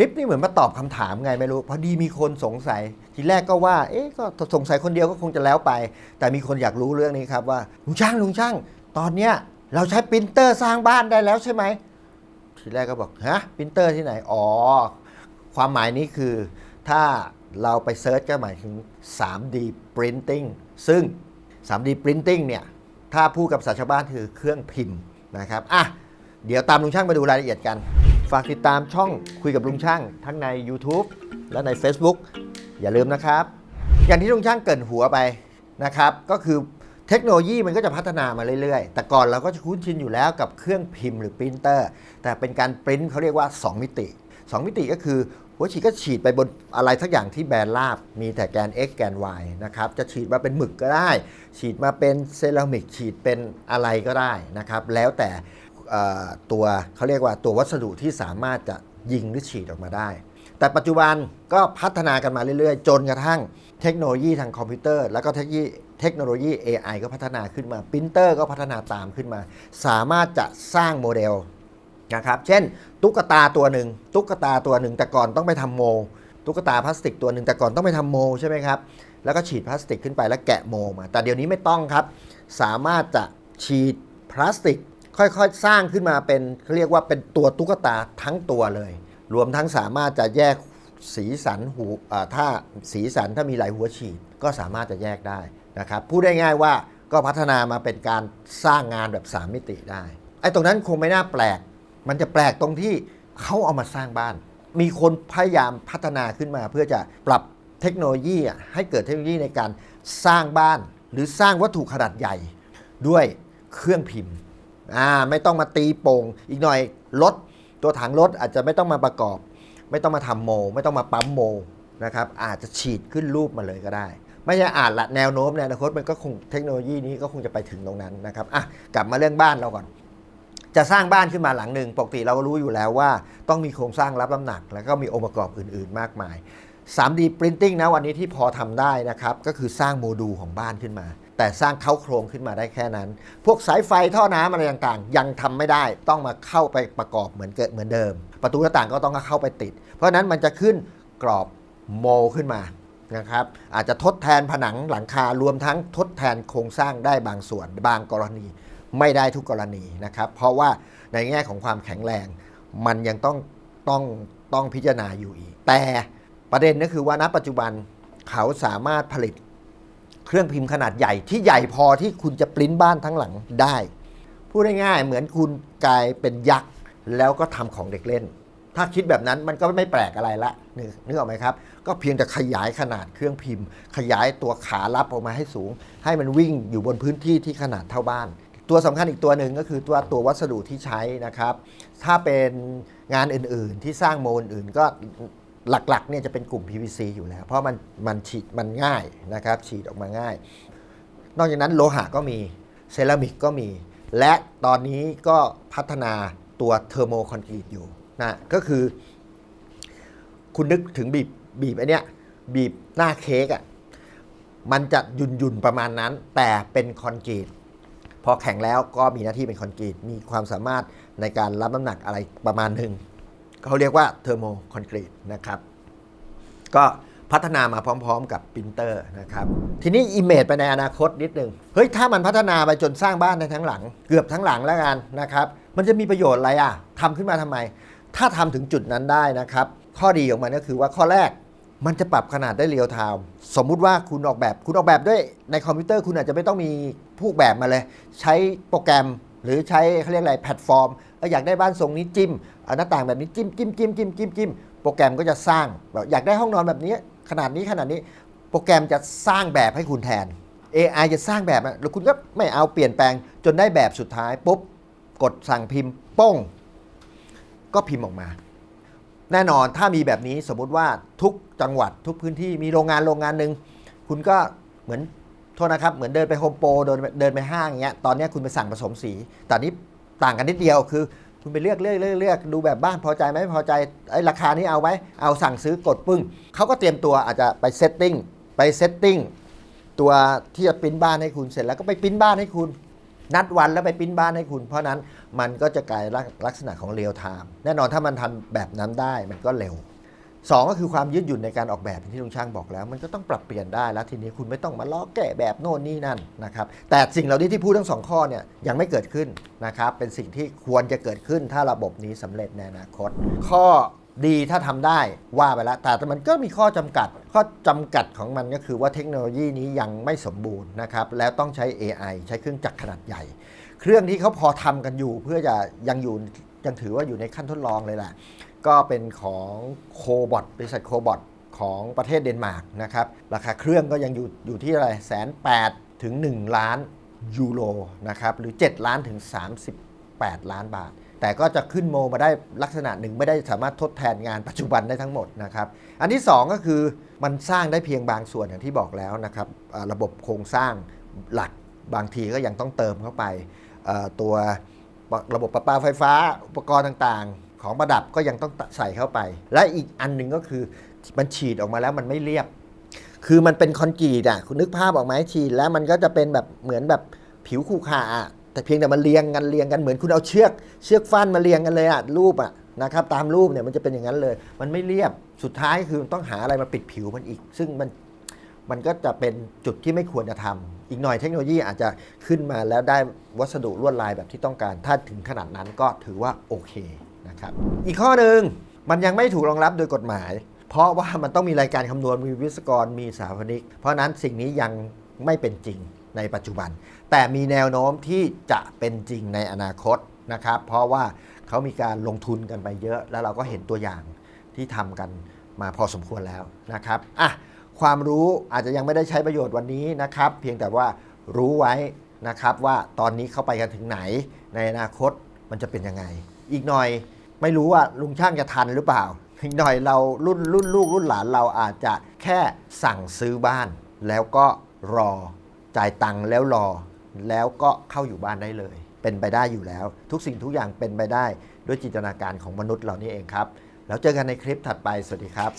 ลิปนี่เหมือนมาตอบคำถามไงไม่รู้พอดีมีคนสงสัย ทีแรกก็ว่า เอ๊ะก็สงสัยคนเดียวก็คงจะแล้วไป แต่มีคนอยากรู้เรื่องนี้ครับว่าลุงช่างลุงช่าง ตอนเนี้ยเราใช้ปรินเตอร์สร้างบ้านได้แล้วใช่ไหมทีแรกก็บอกฮะปรินเตอร์ที่ไหนอ๋อความหมายนี้คือ ถ้าเราไปเซิร์ชก็หมายถึง 3D Printing ซึ่ง 3D Printing เนี่ยถ้าพูดกับสาชาวบ้านคือเครื่องพิมพ์นะครับอะเดี๋ยวตามลุงช่างมาดูรายละเอียดกัน ฝากติดตามช่องคุยกับลุงช่าง ทั้งใน YouTube และใน Facebook อย่าลืมนะครับ อย่างที่ลุงช่างเกินหัวไปนะครับ ก็คือเทคโนโลยีมันก็จะพัฒนามาเรื่อยๆ แต่ก่อนเราก็จะคุ้นชินอยู่แล้วกับเครื่องพิมพ์หรือปรินเตอร์ แต่เป็นการปริ้นเขาเรียกว่า 2 มิติ 2 มิติก็คือ หัวฉีดก็ฉีดไปบนอะไรสักอย่างที่แบนราบ มีแต่แกน x แกน y นะครับ จะฉีดมาเป็นหมึกก็ได้ ฉีดมาเป็นเซรามิก ฉีดเป็นอะไรก็ได้นะครับ แล้วแต่ ตัวเขาเรียกว่าตัววัสดุที่สามารถจะยิงหรือฉีดออกมาได้ แต่ปัจจุบันก็พัฒนากันมาเรื่อยๆ จนกระทั่งเทคโนโลยีทางคอมพิวเตอร์ แล้วก็เทคโนโลยีเทคโนโลยี AI ก็พัฒนาขึ้นมาปรินเตอร์ก็พัฒนาตามขึ้นมา สามารถจะสร้างโมเดลนะครับเช่น ตุ๊กตาตัวหนึ่งตุ๊กตาตัวหนึ่งแต่ก่อนต้องไปทำโม ตุ๊กตาพลาสติกตัวหนึ่งแต่ก่อนต้องไปทำโมใช่ไหมครับแล้วก็ฉีดพลาสติกขึ้นไปแล้วแกะโมมา แต่เดี๋ยวนี้ไม่ต้องครับ สามารถจะฉีดพลาสติก ค่อยๆ สร้างขึ้นมาเป็นเขาเรียกว่าเป็นตัวตุ๊กตาทั้งตัวเลย รวมทั้งสามารถจะแยกสีสันหูถ้าสีสันถ้ามีหลายหัวฉีดก็สามารถจะแยกได้นะครับพูดได้ง่ายว่าก็พัฒนามาเป็นการสร้างงานแบบ 3 มิติได้ไอ้ตรงนั้นคงไม่น่าแปลก มันจะแปลกตรงที่เขาเอามาสร้างบ้าน มีคนพยายามพัฒนาขึ้นมา เพื่อจะปรับเทคโนโลยีให้เกิดเทคโนโลยีในการสร้างบ้าน หรือสร้างวัตถุขนาดใหญ่ด้วยเครื่องพิมพ์ อ่าไม่ต้องมาตีโป่งอีกหน่อยรถตัวถังรถอาจจะไม่ต้องมาประกอบ ไม่ต้องมาทำโม ไม่ต้องมาปั๊มโมนะครับอาจจะฉีดขึ้นรูปมาเลยก็ได้ ไม่ใช่อาจละแนวโน้มในอนาคตมันก็คงเทคโนโลยีนี้ก็คงจะไปถึงตรงนั้นนะครับอะกลับมาเรื่องบ้านเราก่อน จะสร้างบ้านขึ้นมาหลังหนึ่งปกติเราก็รู้อยู่แล้วว่า ต้องมีโครงสร้างรับน้ำหนัก แล้วก็มีองค์ประกอบอื่น ๆ มากมาย 3D Printing นะวันนี้ที่พอทำได้นะครับก็คือสร้างโมดูลของบ้านขึ้นมา แต่สร้างเข้าโครงขึ้นมาได้แค่นั้น พวกสายไฟท่อน้ำอะไรต่างๆ ยังทำไม่ได้ต้องมาเข้าไปประกอบเหมือนเกิดเหมือนเดิม ประตูหน้าต่างก็ต้องเข้าไปติด เพราะฉะนั้นมันจะขึ้นกรอบโมขึ้นมานะครับอาจจะทดแทนผนังหลังคารวมทั้งทดแทนโครงสร้างได้บางส่วนบางกรณี ไม่ได้ทุกกรณีนะครับเพราะว่าในแง่ของความแข็งแรง มันยังต้องต้องต้องพิจารณาอยู่อีก แต่ประเด็นก็คือว่าณปัจจุบันเขาสามารถผลิต เครื่องพิมพ์ขนาดใหญ่ที่ใหญ่พอที่คุณจะปริ้นบ้านทั้งหลังได้พูดง่ายๆเหมือนคุณกลายเป็นยักษ์แล้วก็ทำของเด็กเล่น ถ้าคิดแบบนั้นมันก็ไม่แปลกอะไรละนึกนึกออกไหมครับ ก็เพียงแต่ขยายขนาดเครื่องพิมพ์ ขยายตัวขารับออกมาให้สูง ให้มันวิ่งอยู่บนพื้นที่ที่ขนาดเท่าบ้าน ตัวสำคัญอีกตัวหนึ่งก็คือตัวตัววัสดุที่ใช้นะครับ ถ้าเป็นงานอื่นๆ ที่สร้างโมอื่นก็ หลักๆเนี่ยจะเป็นกลุ่ม PVC อยู่แล้ว เพราะมันมันฉีดมันง่ายนะครับฉีดออกมาง่าย นอกจากนั้นโลหะก็มีเซรามิกก็มี และตอนนี้ก็พัฒนาตัวเทอร์โมคอนกรีตอยู่นะก็คือ คุณนึกถึงบีบบีบไอเนี้ยบีบหน้าเค้กอะ่ะมันจะยุนยุนๆประมาณนั้น แต่เป็นคอนกรีตพอแข็งแล้วก็มีหน้าที่เป็นคอนกรีตมีความสามารถในการรับน้ำหนักอะไรประมาณหนึ่ง เขาเรียกว่าเทอร์โมคอนกรีตนะครับก็พัฒนามาพร้อมๆ กับปรินเตอร์นะครับ ทีนี้อิมเมจไปในอนาคตนิดนึง เฮ้ย ถ้ามันพัฒนาไปจนสร้างบ้านในทั้งหลัง เกือบทั้งหลังแล้วกันนะครับ มันจะมีประโยชน์อะไรอะทำขึ้นมาทำไม ถ้าทำถึงจุดนั้นได้นะครับ ข้อดีของมันก็คือว่าข้อแรกมันจะปรับขนาดได้เรียลไทม์สมมุติว่าคุณออกแบบ คุณออกแบบด้วยในคอมพิวเตอร์คุณอาจจะไม่ต้องมีผู้แบบมาเลย ใช้โปรแกรมหรือใช้เขาเรียกอะไรแพลตฟอร์ม อยากได้บ้านทรงนี้จิ้มหน้าต่างแบบนี้จิ้มจิ้มจิ้มจิ้มจิ้มจิ้มโปรแกรมก็จะสร้างแบบอยากได้ห้องนอนแบบนี้ขนาดนี้ขนาดนี้โปรแกรมจะสร้างแบบให้คุณแทน AI จะสร้างแบบแล้วคุณก็ไม่เอาเปลี่ยนแปลงจนได้แบบสุดท้ายปุ๊บกดสั่งพิมพ์ป้ง ก็พิมพ์ออกมา แน่นอนถ้ามีแบบนี้สมมุติว่าทุกจังหวัดทุกพื้นที่มีโรงงานโรงงานหนึ่งคุณก็เหมือนโทษนะครับ เหมือนเดินไปโฮมโปรเดินเดินไปห้างอย่างเงี้ยตอนนี้คุณไปสั่งผสมสีแต่นี้ ต่างกันนิดเดียวคือ คุณไปเลือกเลือกเลือกเลือกดูแบบบ้านพอใจไหมพอใจไอ้ราคานี้เอาไหมเอาสั่งซื้อกดปึ้งเขาก็เตรียมตัวอาจจะไปเซตติ้งไปเซตติ้งตัวที่จะปริ้นบ้านให้คุณเสร็จแล้วก็ไปปริ้นบ้านให้คุณนัดวันแล้วไปปริ้นบ้านให้คุณ เพราะนั้นมันก็จะกลายลักษณะของเรียลไทม์แน่นอนถ้ามันทำแบบนั้นได้มันก็เร็ว สองก็คือความยืดหยุ่นในการออกแบบที่ลุงช่างบอกแล้ว มันก็ต้องปรับเปลี่ยนได้แล้วทีนี้คุณไม่ต้องมาล้อแก้แบบโน่นนี่นั่นนะครับแต่สิ่งเหล่านี้ที่พูดทั้งสองข้อเนี่ยยังไม่เกิดขึ้นนะครับเป็นสิ่งที่ควรจะเกิดขึ้นถ้าระบบนี้สำเร็จในอนาคต ข้อดีถ้าทำได้ว่าไปแล้ว แต่มันก็มีข้อจำกัด ข้อจำกัดของมันก็คือว่าเทคโนโลยีนี้ยังไม่สมบูรณ์นะครับแล้วต้องใช้ AI ใช้เครื่องจักรขนาดใหญ่ เครื่องที่เขาพอทำกันอยู่ เพื่อจะยังอยู่ยังถือว่าอยู่ในขั้นทดลองเลยแหละ ก็เป็นของโคบอทบริษัทโคบอทของประเทศเดนมาร์กนะครับ ราคาเครื่องก็ยังอยู่อยู่ที่อะไรแสนแปดถึง 1 ล้านยูโรนะครับหรือ 7 ล้านถึง 38 ล้านบาท แต่ก็จะขึ้นโมมาได้ลักษณะหนึ่งไม่ได้สามารถทดแทนงานปัจจุบันได้ทั้งหมดนะครับ อันที่ 2 ก็คือมันสร้างได้เพียงบางส่วนอย่างที่บอกแล้วนะครับระบบโครงสร้างหลักบางทีก็ยังต้องเติมเข้าไปตัวระบบประปาไฟฟ้าอุปกรณ์ต่างๆ ของประดับก็ยังต้องใส่เข้าไป และอีกอันหนึ่งก็คือมันฉีดออกมาแล้วมันไม่เรียบ คือมันเป็นคอนกรีตอะคุณนึกภาพออกไหมฉีดแล้วมันก็จะเป็นแบบเหมือนแบบผิวขูขาอะแต่เพียงแต่มันเรียงกันเรียงกันเหมือนคุณเอาเชือกเชือกฟันมาเรียงกันเลยอะรูปอะนะครับตามรูปเนี่ยมันจะเป็นอย่างนั้นเลย มันไม่เรียบสุดท้ายคือต้องหาอะไรมาปิดผิวมันอีก ซึ่งมันมันก็จะเป็นจุดที่ไม่ควรจะทำอีกหน่อยเทคโนโลยีอาจจะขึ้นมาแล้วได้วัสดุลวดลายแบบที่ต้องการ ถ้าถึงขนาดนั้นก็ถือว่าโอเค นะครับอีกข้อหนึ่งมันยังไม่ถูกรองรับโดยกฎหมาย เพราะว่ามันต้องมีรายการคำนวณมีวิศกรมีสถาปนิก เพราะนั้นสิ่งนี้ยังไม่เป็นจริงในปัจจุบัน แต่มีแนวโน้มที่จะเป็นจริงในอนาคตนะครับเพราะว่าเขามีการลงทุนกันไปเยอะ แล้วเราก็เห็นตัวอย่างที่ทำกันมาพอสมควรแล้วนะครับอะความรู้อาจจะยังไม่ได้ใช้ประโยชน์วันนี้นะครับ เพียงแต่ว่ารู้ไว้นะครับว่าตอนนี้เข้าไปกันถึงไหน ในอนาคตมันจะเป็นยังไง อีกหน่อย ไม่รู้ว่าลุงช่างจะทันหรือเปล่าอีกหน่อยเรารุ่นรุ่นลูกรุ่นหลานเราอาจจะแค่สั่งซื้อบ้าน แล้วก็รอจ่ายตังค์แล้วรอ แล้วก็เข้าอยู่บ้านได้เลย เป็นไปได้อยู่แล้ว ทุกสิ่งทุกอย่างเป็นไปได้ ด้วยจินตนาการของมนุษย์เหล่านี้เองครับ แล้วเจอกันในคลิปถัดไปสวัสดีครับ